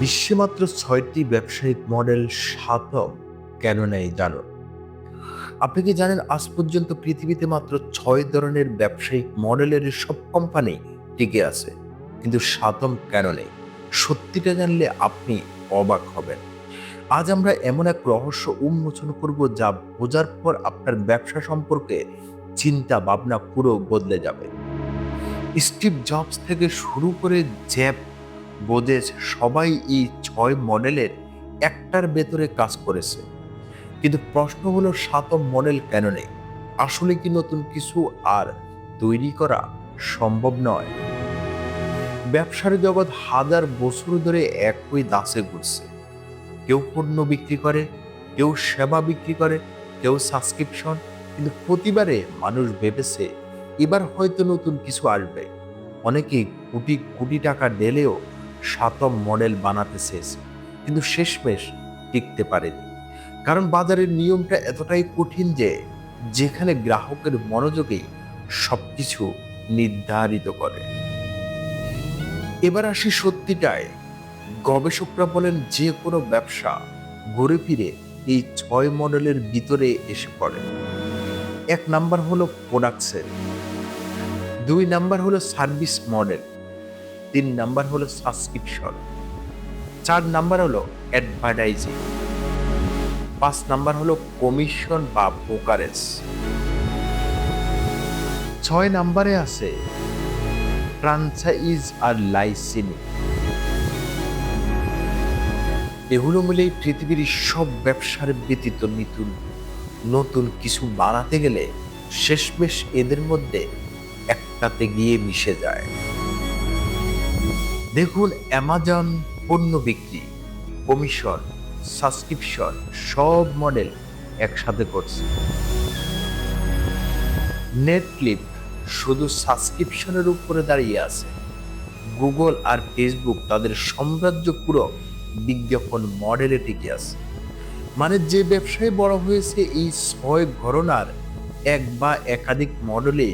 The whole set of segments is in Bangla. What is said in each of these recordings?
বিশ্বে মাত্র ছয়টি ব্যবসায়িক মডেল সাতম কেন নেই জানো? আপনি কি জানেন আজ পর্যন্ত পৃথিবীতে মাত্র ছয় ধরনের ব্যবসায়িক মডেলের সব কোম্পানি টিকে আছে, কিন্তু সাতম কেন নেই? সত্যিটা জানলে আপনি অবাক হবেন। আজ আমরা এমন এক রহস্য উন্মোচন করব যা বোঝার পর আপনার ব্যবসা সম্পর্কে চিন্তা ভাবনা পুরো বদলে যাবে। স্টিভ জবস থেকে শুরু করে জ্যাব বোঝেস সবাই এই ছয় মডেলের একটার ভেতরে কাজ করেছে। কিন্তু প্রশ্ন হলো, সাতম মডেল কেন নেই? আসলে কি নতুন কিছু আর তৈরি করা সম্ভব নয়? ব্যবসার জগৎ হাজার বছর ধরে একই দাসে ঘুরছে। কেউ পণ্য বিক্রি করে, কেউ সেবা বিক্রি করে, কেউ সাবস্ক্রিপশন। কিন্তু প্রতিবারে মানুষ ভেবেছে, এবার হয়তো নতুন কিছু আসবে। অনেকে কোটি কোটি টাকা ঢেলেও সাতম মডেল বানাতে চেয়েছে কিন্তু শেষমেশ টিকতে পারেনি। কারণ বাজারের নিয়মটা এতটাই কঠিন যে যেখানে গ্রাহকের মনোযোগেই সবকিছু নির্ধারিত করে। এবার আসি সত্যিটায়। গবেষকরা বলেন যে কোনো ব্যবসা ঘুরে ফিরে এই ছয় মডেলের ভিতরে এসে পড়ে। এক নাম্বার হলো প্রোডাক্টসের। দুই নাম্বার হলো সার্ভিস মডেল। তিন নাম্বার হলো সাবস্ক্রিপশন চার নাম্বার হলো অ্যাডভার্টাইজিং পাঁচ নাম্বার হলো কমিশন বা ব্রোকারেজ ছয় নাম্বারে আছে ফ্রাঞ্চাইজ আর লাইসেনিং এগুলো মিলেই পৃথিবীর সব ব্যবসার ব্যতীত নতুন নতুন কিছু বানাতে গেলে শেষমেশ এদের মধ্যে একটাতে গিয়ে মিশে যায়। দেখুন অ্যামাজন পণ্য বিক্রি কমিশন সাবস্ক্রিপশন সব মডেল একসাথে করছে। নেটফ্লিপ শুধু সাবস্ক্রিপশনের উপরে দাঁড়িয়ে আছে। গুগল আর ফেসবুক তাদের সাম্রাজ্য পুরো বিজ্ঞাপন মডেলে টিকে আছে। মানে যে ব্যবসায় বড় হয়েছে এই ছয় ঘরনার এক বা একাধিক মডেলে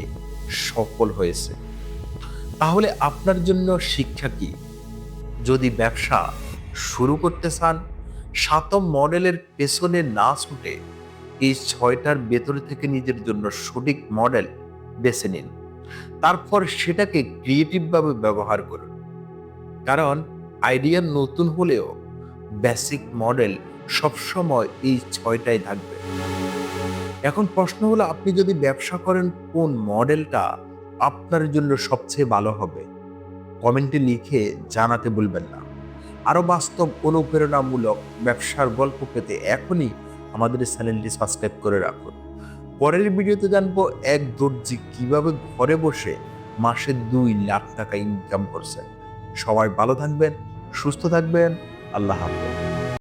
সফল হয়েছে। তাহলে আপনার জন্য শিক্ষা কি? যদি ব্যবসা শুরু করতে চান, সাতম মডেলের পেছনে না ছুটে এই ছয়টার ভেতরে থেকে নিজের জন্য সঠিক মডেল বেছে নিন। তারপর সেটাকে ক্রিয়েটিভভাবে ব্যবহার করুন। কারণ আইডিয়া নতুন হলেও বেসিক মডেল সবসময় এই ছয়টাই থাকবে। এখন প্রশ্ন হলো, আপনি যদি ব্যবসা করেন, কোন মডেলটা আপনার জন্য সবচেয়ে ভালো হবে। কমেন্টে লিখে জানাতে ভুলবেন না। আরও বাস্তব, অনুপ্রেরণামূলক ব্যবসার গল্প পেতে এখনই আমাদের চ্যানেলটি সাবস্ক্রাইব করে রাখুন। পরের ভিডিওতে জানব এক দর্জি কীভাবে ঘরে বসে মাসে দুই লাখ টাকা ইনকাম করছেন। সবাই ভালো থাকবেন, সুস্থ থাকবেন, আল্লাহ হাফেজ।